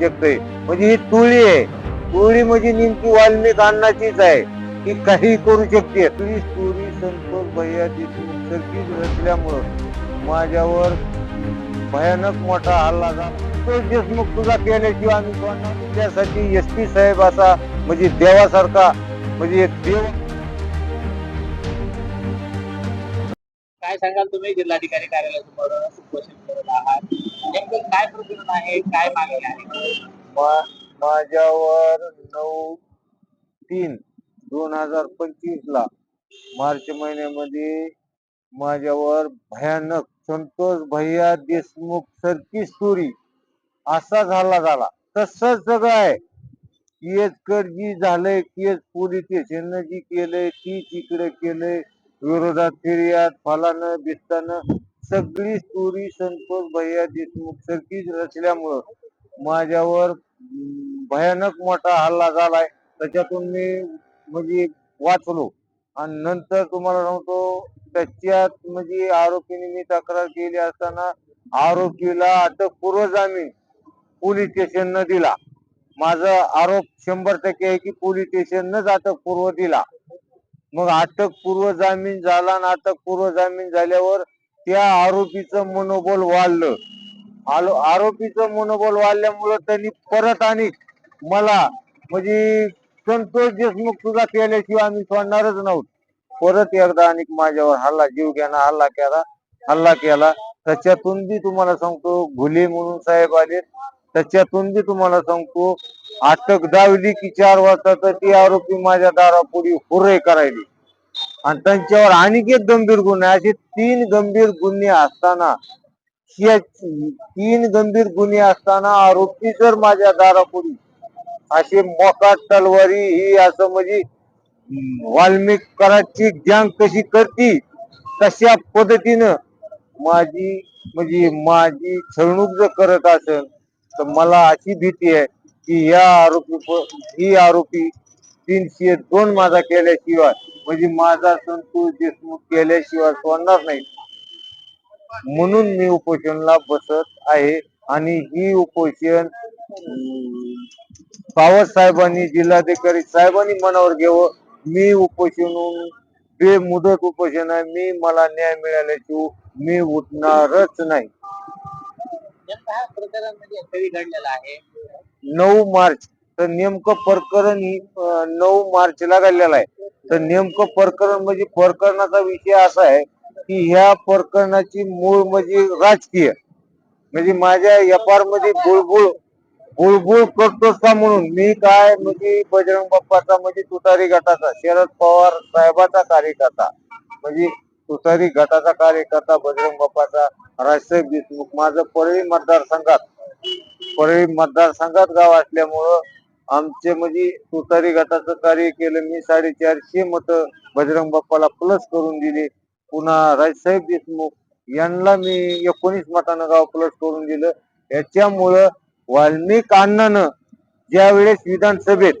शकते म्हणजे ही तुळी आहे. तुळी म्हणजे नेमकी वाल्मिक अन्नाचीच आहे. ती काही करू शकते. तुझी तुळी संतोष भैया देशमुख सरकीच रचल्यामुळं माझ्यावर भयानक मोठा हल्ला झाला. संतोष देशमुख तुझा केल्याशिवाय आम्ही त्यासाठी एस पी साहेब असा म्हणजे देवासारखा म्हणजे एक देव सांगाल तुम्ही जिल्हाधिकारी कार्यालयासमोर उपोषण करत आहात. नेमकं काय प्रकरण आहे? काय मागणी आहे? मा- माझ्यावर नऊ तीन दोन हजार पंचवीस ला मार्च महिन्यामध्ये माझ्यावर भयानक संतोष भैया देशमुख सरकी स्टोरी असा झाला झाला. तसंच सगळं आहे. केस कर जी झालंय केस पोलीस स्टेशन जी केलंय ती तिकडे केलंय. विरोधात फिर्याद फालानं बिस्तानं सगळी स्टोरी संतोष भैया देशमुख सरकीच रचल्यामुळं माझ्यावर भयानक मोठा हल्ला झालाय. त्याच्यातून मी म्हणजे वाचलो. आणि नंतर तुम्हाला सांगतो त्याच्यात म्हणजे आरोपीने मी तक्रार केली असताना आरोपीला अटकपूर्व जामीन पोलीस स्टेशननं दिला. माझा आरोप शंभर टक्के आहे की पोलीस स्टेशननंच अटकपूर्व दिला. मग अटक पूर्व जामीन झाला आणि अटक पूर्व जामीन झाल्यावर त्या आरोपीचं मनोबल वाढलं. आलो आरोपीचं मनोबल वाढल्यामुळं त्यांनी परत आणि मला म्हणजे संतोष देशमुख सुद्धा केल्याशिवाय आम्ही सोडणारच नव्हतो. परत एकदा आणि माझ्यावर हल्ला जीव घ्याना हल्ला केला हल्ला केला. त्याच्यातून बी तुम्हाला सांगतो घुले म्हणून साहेब आले त्याच्यातून बी तुम्हाला सांगतो अटक दावली की चार वाजता तर ती आरोपी माझ्या दारापुढे हुरे करायली. आणि त्यांच्यावर आणखी एक गंभीर गुन्हे असे तीन गंभीर गुन्हे असताना तीन गंभीर गुन्हे असताना आरोपी जर माझ्या दारापुढे असे मोकाट तलवारी ही असं म्हणजे हम्म, वाल्मिक कराची गँग कशी करती तशा पद्धतीनं माझी म्हणजे माझी छळणूक जर करत असेल तर मला अशी भीती आहे की या आरोपी ही आरोपी तीनशे दोन माझा केल्याशिवाय म्हणजे माझा संतोष देशमुख केल्याशिवाय सोडणार नाही. म्हणून मी उपोषणला बसत आहे आणि ही उपोषण अं, साहेबांनी जिल्हाधिकारी साहेबांनी मनावर घ्यावं. मी उपोषण बेमुदत उपोषण आहे. मी मला न्याय मिळाल्याशिवाय मी उठणारच नाही. प्रकरण म्हणजे घडलेला आहे. नऊ मार्च. तर नेमकं प्रकरण ही नऊ मार्चला घडलेलं आहे. तर नेमकं प्रकरण म्हणजे प्रकरणाचा विषय असा आहे की ह्या प्रकरणाची मूळ म्हणजे राजकीय. म्हणजे माझ्या व्यापारमध्ये बुळबुळ बुळबुळ करतोस का म्हणून मी काय म्हणजे बजरंग बाप्पाचा म्हणजे तुतारी गटाचा शरद पवार साहेबाचा कार्यकर्ता. म्हणजे तुतारी गटाचा कार्यकर्ता बजरंग बाप्पाचा राजसाहेब देशमुख. माझं परळी मतदारसंघात परळी मतदारसंघात गाव असल्यामुळं आमचे म्हणजे तुतारी गटाचं कार्य केलं. मी साडेचारशे मतं बजरंग बाप्पाला प्लस करून दिले. पुन्हा राजसाहेब देशमुख यांना मी एकोणीस मतानं गाव प्लस करून दिलं. याच्यामुळं वाल्मिक अण्णानं ज्या वेळेस विधानसभेत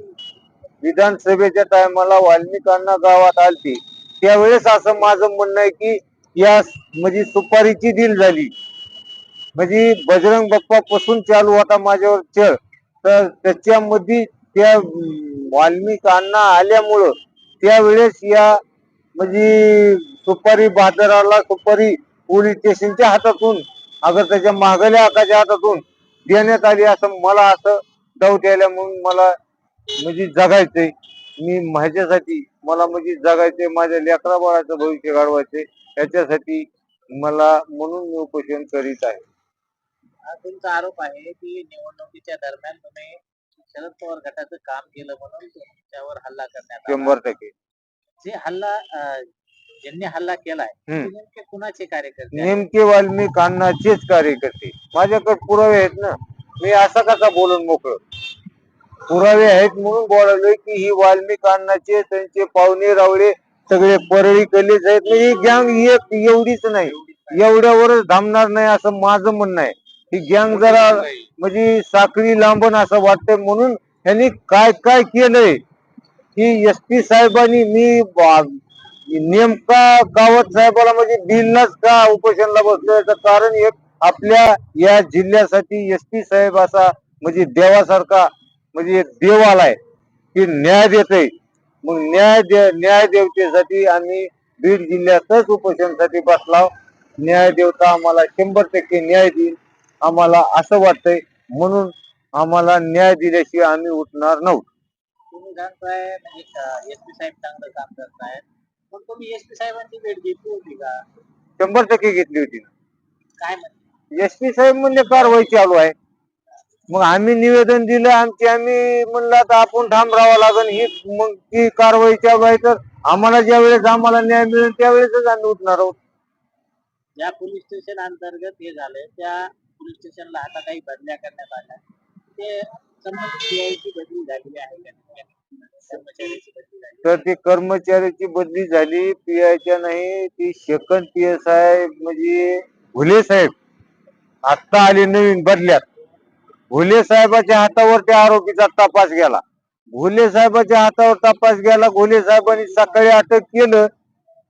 विधानसभेच्या टायमाला वाल्मिक अण्णा गावात आलती त्यावेळेस असं माझं म्हणणं आहे की या म्हणजे सुपारीची डील झाली. म्हणजे बजरंग बाप्पा पासून चालू होता माझ्यावर छळ तर त्याच्यामध्ये त्या वाल्मिकांना आल्यामुळं त्यावेळेस या म्हणजे सुपारी बाजाराला सुपारी पोलीस स्टेशनच्या हातातून अगर त्याच्या मागल्या हाताच्या हातातून देण्यात आली असं मला असं डाऊट यायला म्हणून मला म्हणजे जगायचंय. मी माझ्यासाठी मला म्हणजे जगायचंय माझ्या लेकरा बाळाचं भविष्य घडवायचंय याच्यासाठी मला म्हणून मी उपोषण करीत आहे. तुमचा आरोप आहे की निवडणुकीच्या दरम्यान तुम्ही शरद पवार गटाचं काम केलं म्हणून तुमच्यावर हल्ला करण्यात आला. शंभर टक्के. जे हल्ला अं, ज्यांनी हल्ला केलाय ते हम्म. नेमके कुणाचे कार्यकर्ते आहेत? नेमके वाल्मिक अण्णाचेच कार्यकर्ते. माझ्याकडे पुरावे आहेत ना. मी असा कसा बोलून मोकळ? पुरावे आहेत म्हणून बोलालोय की ही वाल्मिक अण्णाचे त्यांचे पाहुणे रावळे सगळे परळी कलेच आहेत. म्हणजे ही गँग एक एवढीच नाही. एवढ्यावरच थांबणार नाही असं माझं म्हणणं आहे. ही गँग जरा म्हणजे साखळी लांबण असं वाटतंय म्हणून यांनी काय काय केलंय? की एस पी साहेबांनी मी नेमका गावत साहेबाला म्हणजे बिललाच का उपोषणला बसलो याचं कारण एक आपल्या या जिल्ह्यासाठी एस पी साहेब असा म्हणजे देवासारखा म्हणजे एक देव आलाय की न्याय देते मग न्याय दे न्याय देवतेसाठी आम्ही बीड जिल्ह्यातच उपोषणासाठी बसलाव न्याय देवता आम्हाला शंभर टक्के न्याय देईल. आम्हाला असं वाटतंय म्हणून आम्हाला न्याय दिल्याशिवाय आम्ही उठणार नव्हतो. तुम्ही सांगताय म्हणजे साहेब चांगलं काम करतायत. पण तुम्ही साहेबांची भेट घेतली होती का? शंभर टक्के घेतली होती काय म्हणते एस पी साहेब म्हणजे कारवाई चालू आहे. मग आम्ही निवेदन दिलं आमची आम्ही म्हणलं आता आपण ठाम राहावं लागेल ही मग ती कारवाई चालू आहे तर आम्हाला ज्या वेळेस आम्हाला न्याय मिळेल त्यावेळेसच आम्ही उठणार आहोत. ज्या पोलीस स्टेशन अंतर्गत हे झालंय. त्या पोलीस स्टेशनला आता काही बदल्या करण्यात आल्या. ते संबंधित बदली झालेली आहे. का कर्मचाऱ्याची बदली झाली तर ती कर्मचाऱ्याची बदली झाली पीआयच्या नाही ती सेकंड पी एस आय म्हणजे घुले साहेब. आत्ता आले नवीन बदल्यात. घुले साहेबाच्या हातावर त्या आरोपीचा तपास गेला. घुले साहेबाच्या हातावर तपास गेला घुले साहेबांनी सकाळी अटक केलं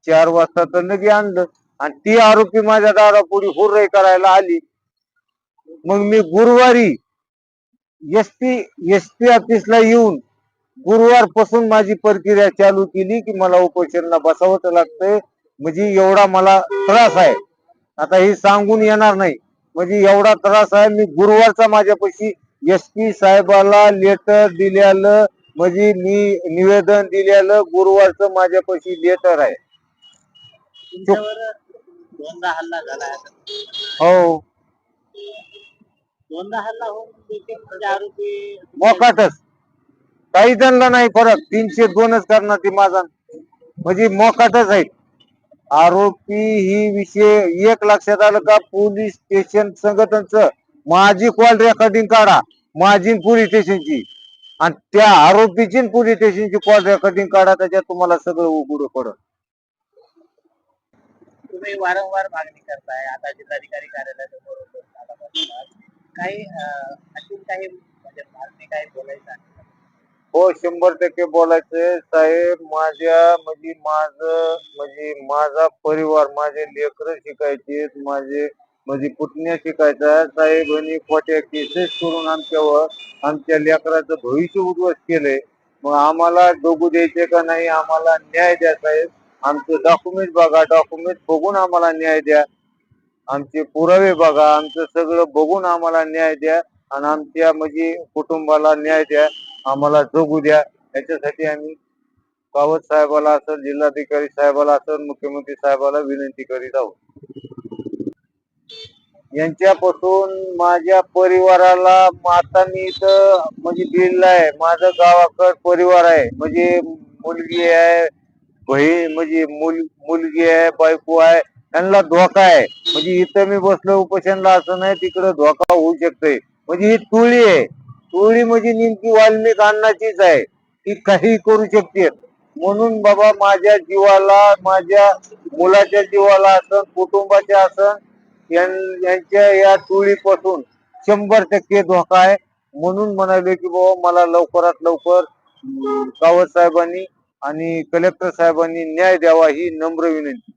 चार वाजता तर लगे आणलं. आणि ती आरोपी माझ्या दारापुढे हुर्रे करायला आली. मग मी गुरुवारी एस पी एस पी ऑफिसला येऊन गुरुवारपासून माझी प्रक्रिया चालू केली की मला उपोषणला बसावंच लागतंय. म्हणजे एवढा मला त्रास आहे. आता हे सांगून येणार नाही. म्हणजे एवढा त्रास आहे मी गुरुवारचा माझ्यापाशी एस पी साहेबाला लेटर दिलेलं म्हणजे मी निवेदन दिलेलं गुरुवारचं माझ्यापाशी लेटर आहे. हो. दोनदा हल्ला होऊन देखील म्हणजे आरोपी मोकाटच. काही त्यांना नाही फरक. तीनशे दोनच करणार ती माझा. म्हणजे मोकाटच आहेत. आरोपी ही विषय एक लक्षात आलं का पोलीस स्टेशन संघटनच माझी कॉल रेकॉर्डिंग काढा. माझी पोलीस स्टेशनची. आणि त्या आरोपीची पोलीस स्टेशनची कॉल रेकॉर्डिंग काढा त्याच्यात तुम्हाला सगळं उघड पडत तुम्ही वारंवार मागणी करताय. आता जिल्हाधिकारी कार्यालयासमोर. काही काही म्हणजे मागणी काही बोलायचं आहे? हो शंभर टक्के बोलायचंय. साहेब माझ्या म्हणजे माझं म्हणजे माझा परिवार माझे लेकर शिकायचे माझे म्हणजे पुतण्या शिकायचा साहेबांनी खोट्या केसेस करून आमच्यावर आमच्या लेकराचं भविष्य उद्ध्वस्त केलंय. मग आम्हाला डोगू द्यायचे का नाही आम्हाला न्याय द्या साहेब. आमचं डॉक्युमेंट बघा डॉक्युमेंट बघून आम्हाला न्याय द्या. आमचे पुरावे बघा आमचं सगळं बघून आम्हाला न्याय द्या आणि आमच्या म्हणजे कुटुंबाला न्याय द्या आम्हाला जगू द्या. याच्यासाठी आम्ही कावत साहेबाला असं जिल्हाधिकारी साहेबाला असं मुख्यमंत्री साहेबाला विनंती करीत आहोत. यांच्यापासून माझ्या परिवाराला आता मी इथं म्हणजे दिलेलं आहे. माझं गावाकड परिवार आहे. म्हणजे मुलगी आहे बहीण म्हणजे मुल मुलगी आहे बायको आहे. त्यांना धोका आहे. म्हणजे इथं मी बसलो उपोषणला असं नाही तिकडे धोका होऊ शकतोय. म्हणजे ही तुळी आहे. तुळी म्हणजे नेमकी वाल्मिक अन्नाचीच आहे. ती काही करू शकते. म्हणून बाबा माझ्या जीवाला माझ्या मुलाच्या जीवाला असन कुटुंबाच्या असन यांच्या या तुळीपासून शंभर टक्के धोका आहे. म्हणून म्हणाले की बाबा मला लवकरात लवकर कावत साहेबांनी आणि कलेक्टर साहेबांनी न्याय द्यावा ही नम्र विनंती.